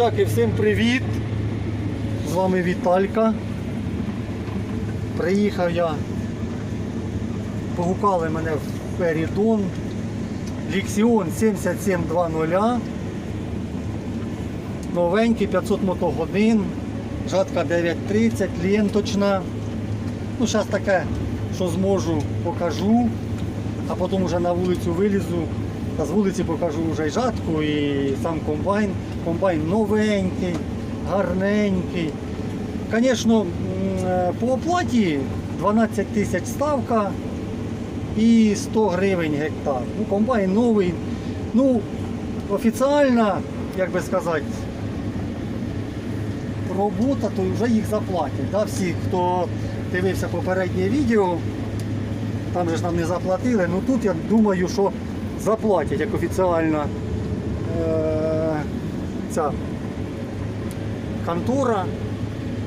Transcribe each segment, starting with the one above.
Друзяки, всім привіт! З вами Віталька. Приїхав я, погукали мене в Перідон. Ліксіон 7720. Новенький 500 мотогодин. Жатка 930, ленточна. Ну, зараз таке, що зможу, покажу, а потім вже на вулицю вилізу. З вулиці покажу вже жатку, і сам комбайн. Комбайн новенький, гарненький. Звісно, е, по оплаті 12 тисяч ставка і 100 гривень гектар. Ну, комбайн новий. Ну, офіціальна, як би сказати, робота, то вже їх заплатять. Да? Всі, хто дивився попереднє відео, там же ж нам не заплатили. Ну тут я думаю, що заплатять як офіціальна е- ця контора.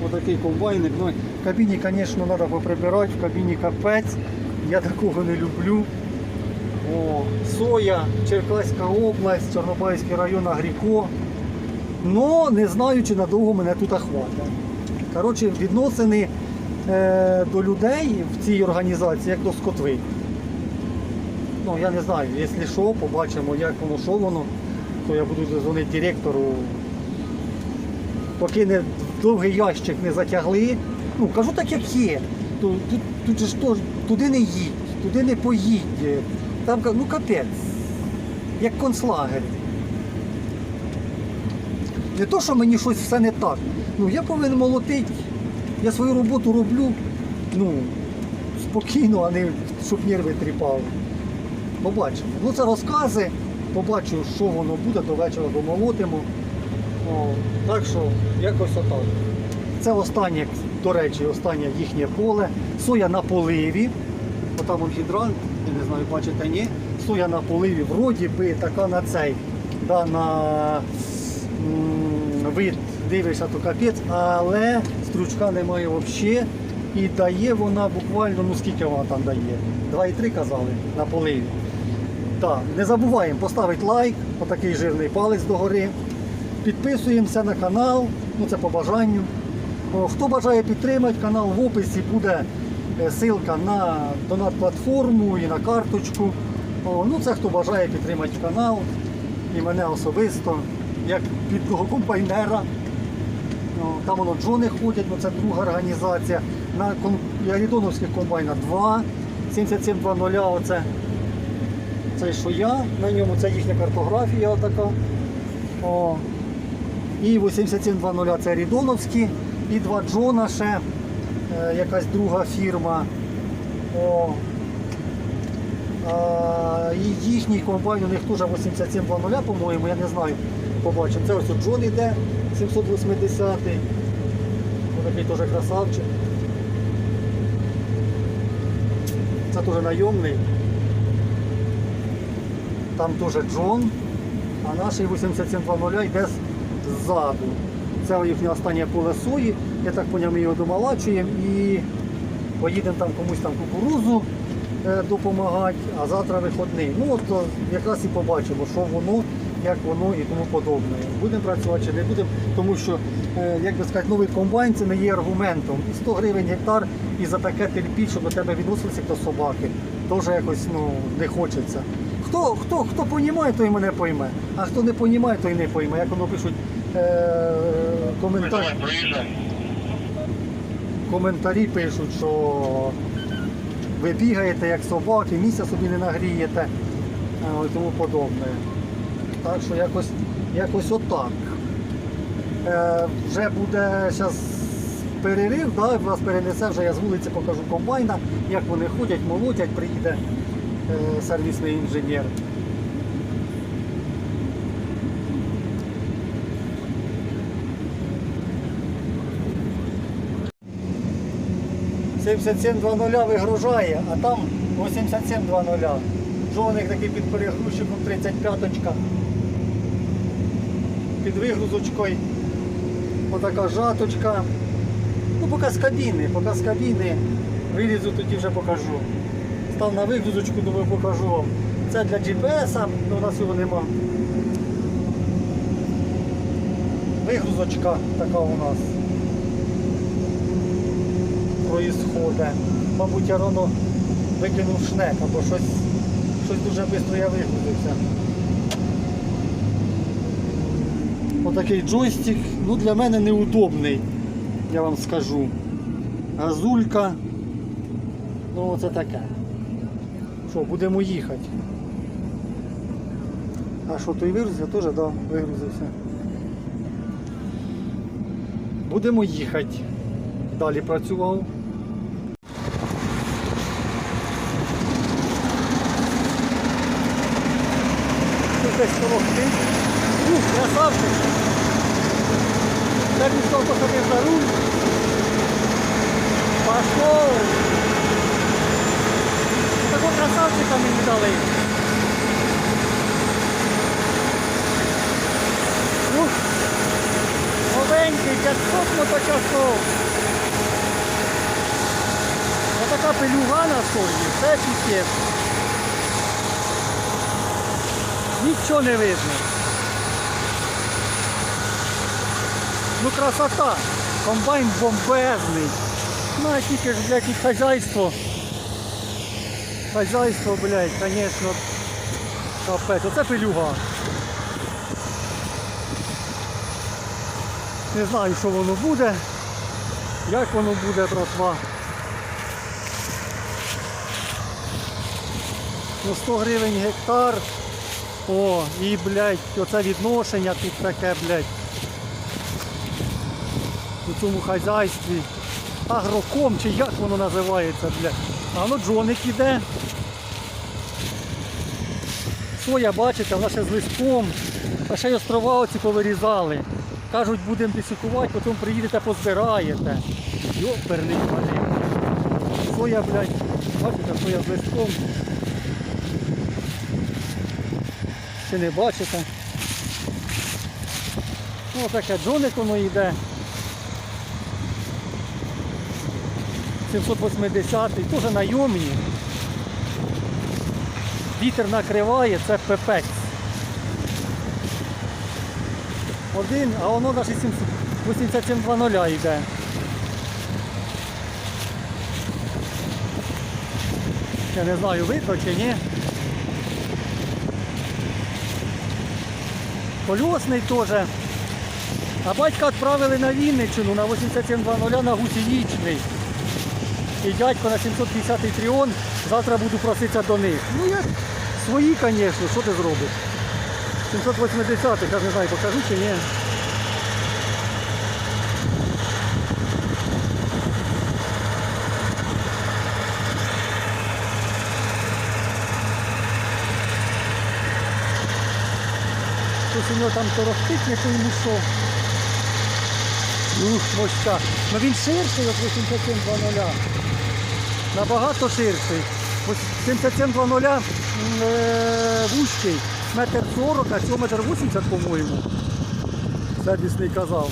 Отакий комбайник. Ну, в кабіні, звісно, треба поприбирати, в кабіні капець. Я такого не люблю. О, Соя, Черкаська область, Чорнобайський район Агріко. Но не знаю, чи надовго мене тут хватить. Коротше, відносини е, до людей в цій організації як до скотви. Ну, я не знаю, якщо що, побачимо, як воно, що воно, то я буду дзвонити директору. Поки не довгий ящик не затягли. Ну, кажу так, як є. То, тут, тут же ж то, туди не їдь, туди не поїдь. Там ну капець, як концлагер. Не то, що мені щось все не так. Ну, я повинен молотити. Я свою роботу роблю ну, спокійно, а не щоб нерви тріпали. Побачимо. Ну це розкази. Побачу, що воно буде, до вечора домолотимо. О, так що, якось отак. Це останнє, до речі, останнє їхнє поле. Соя на поливі. Отам он гідрант, я не знаю, бачите, ні. Соя на поливі, вроді би така на цей, да, на вид дивишся, то капець, але стручка немає взагалі. І дає вона буквально, ну скільки вона там дає? 2,3 казали на поливі. Так, не забуваємо поставити лайк, отакий жирний палець догори. Підписуємося на канал, ну це по бажанню. Хто бажає підтримати канал, в описі буде е, ссылка на донат-платформу і на карточку. Ну це хто бажає підтримати канал і мене особисто, як підлого комбайнера. Там воно Джони ходять, ну це друга організація. На Ярідоновських комбайнах 2, 7720 оце. Це що я, на ньому це їхня картографія така. О. І 8720 це Рідоновські, і два Джона ще, е, якась друга фірма. О. А, і їхній комбайн, у них теж 8720, по-моєму, я не знаю. Побачимо. Це ось Джон іде 780. Ось такий теж красавчик. Це теж найомний. Там теж Джон, а наш 8720 йде ззаду. Це їхнє останнє поле сої. Я так поняв, ми його домалачуємо і поїдемо там комусь там кукурузу е, допомагати, а завтра виходний. Ну от якраз і побачимо, що воно, як воно і тому подобне. Будемо працювати чи не будемо, тому що, е, як би сказати, новий комбайн це не є аргументом. І 100 гривень гектар і за таке терпіть, щоб до тебе відносилися до собаки. Теж якось ну, не хочеться. Хто, хто, хто понімає, той мене пойме, а хто не понімає, той не пойме. Як воно пишуть е, коментарі, коментарі пишуть, що ви бігаєте як собаки, місця собі не нагрієте е, і тому подобне. Так що якось, якось отак. Е, вже буде зараз перерив, да, вас перенесе, вже я з вулиці покажу комбайна, як вони ходять, молотять, приїде сервісний інженер. «7720» вигружає, а там 8720. Жовник такий під перегрузчиком 35-очка. Під вигрузочкою. Отака жаточка. Ну, поки з кабіни, поки з кабіни. Вилізу, тоді вже покажу. Став на вигрузочку, думаю, покажу вам. Це для GPS, у нас його нема. вигрузочка така у нас проїсходить. Мабуть, я рано викинув шнек, або щось, щось дуже швидко я вигрузився. Отакий джойстик, ну для мене неудобний, я вам скажу. Газулька. Ну це таке. Що, будемо їхати. А що, той вигрузився? Теж, так, да, вигрузився. Будемо їхати. Далі працював. Десь торохти. Ух, красавчик. Так ніхто посадив за руль. Пошел. Такого красавчика мені дали. Ух, новенький, 500 моточасов. Така пелюга на сході, все пікет. Нічого не видно. Ну красота. Комбайн бомбезний. Ну а тільки ж, і хазяйство. Хазяйство, блядь, конечно, капець. Оце пилюга. Не знаю, що воно буде. Як воно буде, братва. Ну 100 гривень гектар. О, і, блядь, оце відношення тут таке, блядь. У цьому хазяйстві. Агроком чи як воно називається, блядь. А ну джоник іде. Соя, бачите, вона ще з листком. А ще й острова оці повирізали. Кажуть, будемо десікувати, потім приїдете, позбираєте. Йоперний пане. Соя, блядь, бачите, соя з листком. Чи не бачите? Ну таке джоник воно йде. 780-й, теж найомні. Вітер накриває, це пепець. Один, а воно навіть 8720 йде. Я не знаю, видно чи ні. Колесний теж. А батька відправили на Вінниччину на 8720 на гусеничний. І дядько на 750-й тріон, завтра буду проситися до них. Ну як свої, звісно, що ти зробиш? 780-х, я не знаю, покажу чи ні. Щось у нього там торохтить, пойму що. Ух, моща. Ну він ширший от 8720. Набагато ширший. Ось 7720 е, вузький. Метр 40, а цього метр 80, по-моєму. Сервісний казав.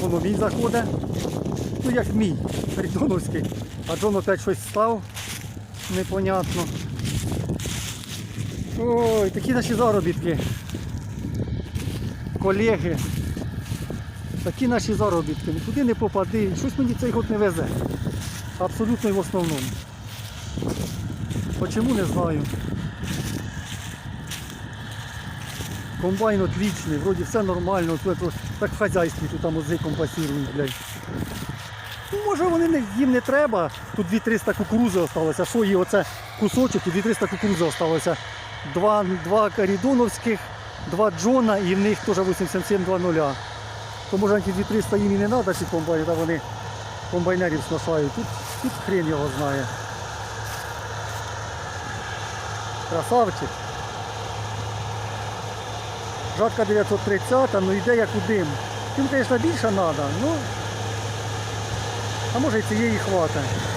Воно він заходить. Ну як мій, Придоновський. А Джон опять щось став. Непонятно. Ой, такі наші заробітки. Колеги. Такі наші заробітки. Нікуди не попади. Щось мені цей год не везе. Абсолютно і в основному. Почему не знаю. Комбайн отличний, вроді все нормально, так в хазяйстві тут там озиком пасірують, блядь. Ну, може вони не, їм не треба. Тут 2300 кукурузи осталося, сої оце кусочок і 2300 кукурузи осталося. Два, два корідоновських, два Джона і в них теж 8720. То може 2300 їм і не треба ці комбайни, та вони комбайнерів сношають. Тут, тут хрен його знає. Красавчик. Жатка 930, ну йде як у дим. Тим, звісно, більше треба, ну а може і цієї хватить.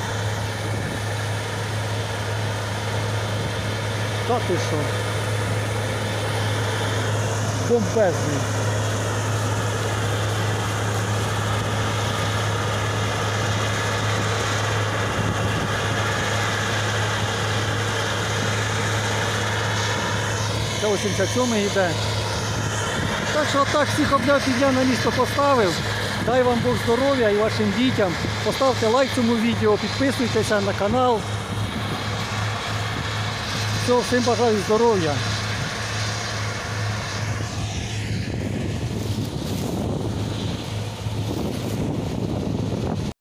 Та ти що? Бомбезний. це 87 йде. Так що так всіх обняв підняв на місто поставив. Дай вам Бог здоров'я і вашим дітям. Поставте лайк цьому відео, підписуйтеся на канал. Все, всім бажаю здоров'я.